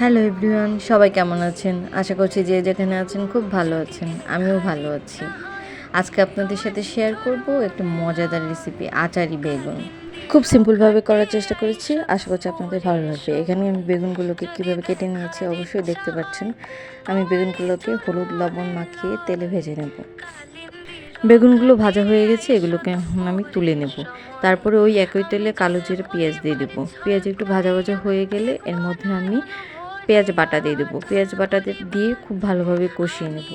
Hello everyone সবাই কেমন আছেন? আশা করছি যে যেখানে আছেন খুব ভালো আছেন। আমিও ভালো আছি। আজকে আপনাদের সাথে শেয়ার করব একটা মজাদার রেসিপি আচারি বেগুন। খুব সিম্পলভাবে করার চেষ্টা করেছি। আশা করছি আপনাদের ভালো লাগবে। এখানে আমি বেগুনগুলোকে কীভাবে কেটে নিয়েছি অবশ্যই দেখতে পাচ্ছেন। আমি বেগুনগুলোকে হলুদ, লবণ মাখিয়ে তেলে ভেজে নেব। বেগুনগুলো ভাজা হয়ে গেছে, এগুলোকে আমি তুলে নেব। তারপরে ওই একই তেলে কালো জিরে পেঁয়াজ দিয়ে দেবো। পেঁয়াজ একটু ভাজা ভাজা হয়ে গেলে এর মধ্যে আমি পেঁয়াজ বাটা দিয়ে দেবো। পেঁয়াজ বাটা দিয়ে খুব ভালোভাবে কষিয়ে নেব।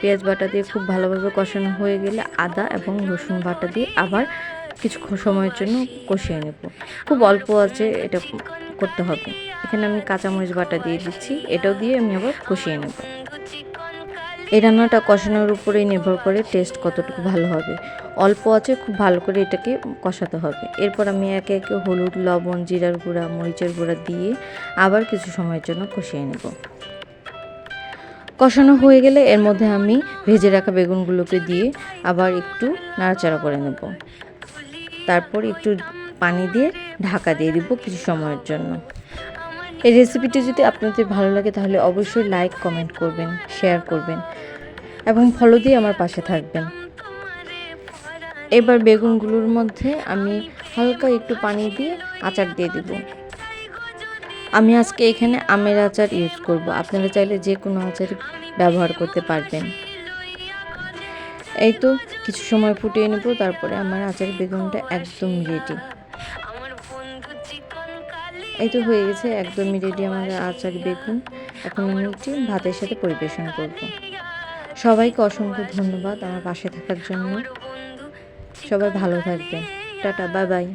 পেঁয়াজ বাটা দিয়ে খুব ভালোভাবে কষানো হয়ে গেলে আদা এবং রসুন বাটা দিয়ে আবার কিছু সময়ের জন্য কষিয়ে নেব। খুব অল্প আছে এটা করতে হবে। এখানে আমি কাঁচামরিচ বাটা দিয়ে দিচ্ছি। এটাও দিয়ে আমি আবার কষিয়ে নেব। এই রান্নাটা কষানোর উপরেই নির্ভর করে টেস্ট কতটুকু ভালো হবে। অল্প আছে, খুব ভালো করে এটাকে কষাতে হবে। এরপর আমি একে একে হলুদ, লবণ, জিরার গুঁড়া, মরিচের গুঁড়া দিয়ে আবার কিছু সময়ের জন্য কষিয়ে নেব। কষানো হয়ে গেলে এর মধ্যে আমি ভেজে রাখা বেগুনগুলোকে দিয়ে আবার একটু নাড়াচাড়া করে নেব। তারপর একটু পানি দিয়ে ঢাকা দিয়ে দিব কিছু সময়ের জন্য। এই রেসিপিটি যদি আপনাদের ভালো লাগে, তাহলে অবশ্যই লাইক কমেন্ট করবেন শেয়ার করবেন এবং ফলো দিয়ে আমার পাশে থাকবেন। এবার বেগুনগুলোর মধ্যে আমি হালকা একটু পানি দিয়ে আচার দিয়ে দিব। আমি আজকে এখানে আমের আচার ইউজ করব। আপনারা চাইলে যে কোনো আচার ব্যবহার করতে পারবেন। এই তো কিছু সময় ফুটিয়ে নেব, তারপরে আমার আচার বেগুনটা একদম রেডি এই তো হয়ে গেছে একদমই রেডি আমাদের আচার, বেগুন, এখন আমি একটি ভাতের সাথে পরিবেশন করব। সবাইকে অসংখ্য ধন্যবাদ আমার পাশে থাকার জন্য। সবাই ভালো থাকবেন। Tata, bye bye.